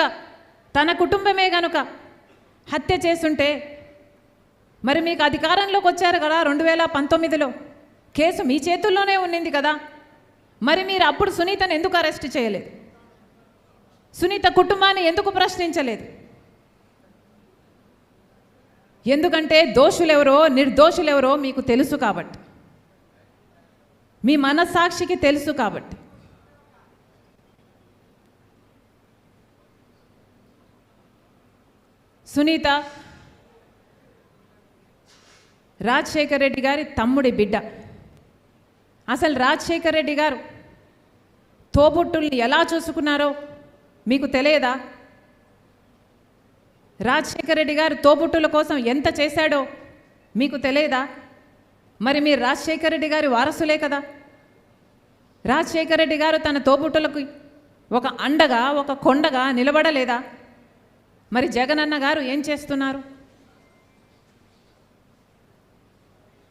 గనుక తన కుటుంబమే గనుక హత్య చేసుంటే మరి మీకు అధికారంలోకి వచ్చారు కదా రెండు వేల పంతొమ్మిదిలో. కేసు మీ చేతుల్లోనే ఉన్నింది కదా. మరి మీరు అప్పుడు సునీతను ఎందుకు అరెస్ట్ చేయలేదు? సునీత కుటుంబాన్ని ఎందుకు ప్రశ్నించలేదు? ఎందుకంటే దోషులెవరో నిర్దోషులెవరో మీకు తెలుసు కాబట్టి. మీ మనస్సాక్షికి తెలుసు కాబట్టి. సునీత రాజశేఖర రెడ్డి గారి తమ్ముడి బిడ్డ. అసలు రాజశేఖర రెడ్డి గారు తోబుట్టుల్ని ఎలా చూసుకున్నారో మీకు తెలియదా? రాజశేఖర రెడ్డి గారు తోబుట్టుల కోసం ఎంత చేశాడో మీకు తెలియదా? మరి మీరు రాజశేఖర రెడ్డి గారి వారసులే కదా. రాజశేఖర రెడ్డి గారు తన తోబుట్టులకు ఒక అండగా ఒక కొండగా నిలబడలేదా? మరి జగనన్న గారు ఏం చేస్తున్నారు?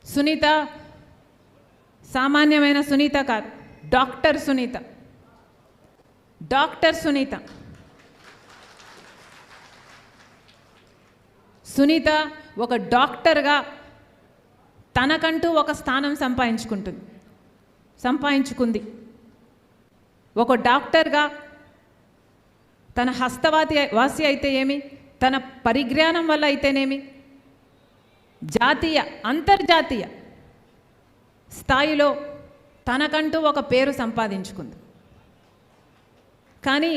సునీత సామాన్యమైన సునీత కాదు డాక్టర్ సునీత. డాక్టర్ సునీత. సునీత ఒక డాక్టర్గా తనకంటూ ఒక స్థానం సంపాదించుకుంటుంది సంపాదించుకుంది. ఒక డాక్టర్గా తన హస్తవాతి వాసి అయితే ఏమి? తన పరిజ్ఞానం వల్ల అయితేనేమి? జాతీయ అంతర్జాతీయ స్థాయిలో తనకంటూ ఒక పేరు సంపాదించుకుంది. కానీ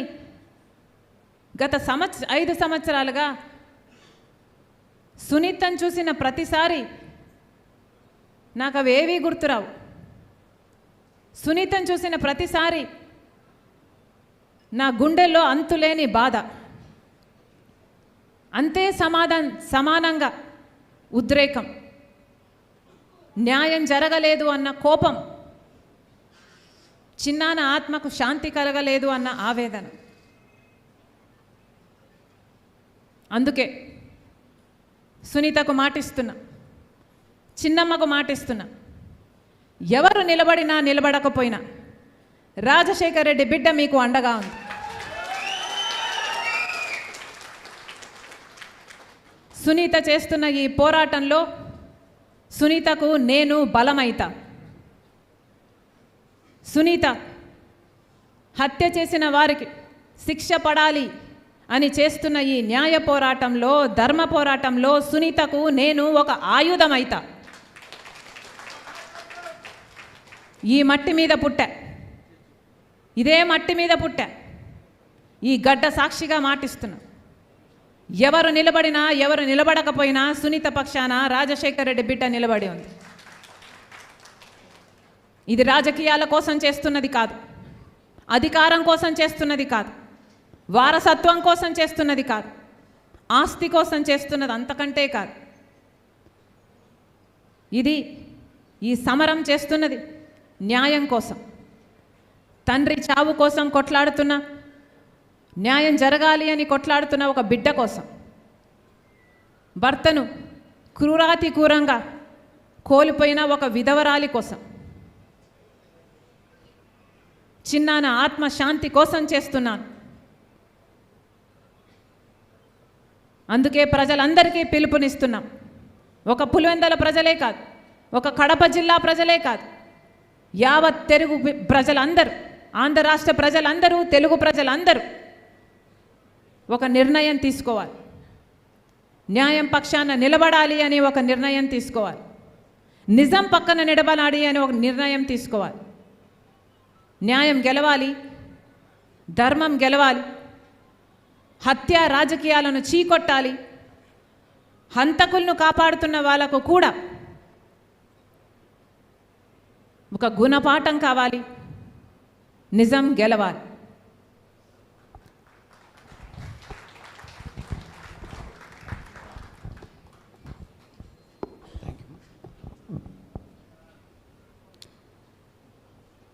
గత సంవత్సర ఐదు సంవత్సరాలుగా సునీతను చూసిన ప్రతిసారి నాకు అవేవీ గుర్తురావు. సునీతను చూసిన ప్రతిసారి నా గుండెల్లో అంతులేని బాధ. అంతే సమాధాన్ సమానంగా ఉద్రేకం. న్యాయం జరగలేదు అన్న కోపం. చిన్నాన ఆత్మకు శాంతి కలగలేదు అన్న ఆవేదన. అందుకే సునీతకు మాటిస్తున్నా. చిన్నమ్మకు మాటిస్తున్నా. ఎవరు నిలబడినా నిలబడకపోయినా. రాజశేఖర్ రెడ్డి బిడ్డ మీకు అండగా ఉంది. సునీత చేస్తున్న ఈ పోరాటంలో సునీతకు నేను బలమైతా. సునీత హత్య చేసిన వారికి శిక్ష పడాలి అని చేస్తున్న ఈ న్యాయ పోరాటంలో ధర్మ పోరాటంలో సునీతకు నేను ఒక ఆయుధమైతా. ఈ మట్టి మీద పుట్టా. ఇదే మట్టి మీద పుట్టా. ఈ గడ్డ సాక్షిగా మాటిస్తున్నా. ఎవరు నిలబడినా ఎవరు నిలబడకపోయినా సునీత పక్షాన రాజశేఖర రెడ్డి బిడ్డ నిలబడి ఉంది. ఇది రాజకీయాల కోసం చేస్తున్నది కాదు. అధికారం కోసం చేస్తున్నది కాదు. వారసత్వం కోసం చేస్తున్నది కాదు. ఆస్తి కోసం చేస్తున్నది అంతకంటే కాదు. ఇది ఈ సమరం చేస్తున్నది న్యాయం కోసం. తండ్రి చావు కోసం కొట్లాడుతున్న న్యాయం జరగాలి అని కొట్లాడుతున్న ఒక బిడ్డ కోసం. భర్తను క్రూరాతి క్రూరంగా కోల్పోయిన ఒక విధవరాలి కోసం. చిన్నాన ఆత్మశాంతి కోసం చేస్తున్నాను. అందుకే ప్రజలందరికీ పిలుపునిస్తున్నాం. ఒక పులివెందల ప్రజలే కాదు ఒక కడప జిల్లా ప్రజలే కాదు యావత్ తెలుగు ప్రజలందరూ ఆంధ్ర రాష్ట్ర ప్రజలందరూ తెలుగు ప్రజలందరూ ఒక నిర్ణయం తీసుకోవాలి. న్యాయం పక్షాన నిలబడాలి అని ఒక నిర్ణయం తీసుకోవాలి. నిజం పక్కన నిలబడాలి అని ఒక నిర్ణయం తీసుకోవాలి. న్యాయం గెలవాలి. ధర్మం గెలవాలి. హత్య రాజకీయాలను చీకొట్టాలి. హంతకులను కాపాడుతున్న వాళ్ళకు కూడా ఒక గుణపాఠం కావాలి. నిజం గెలవాలి.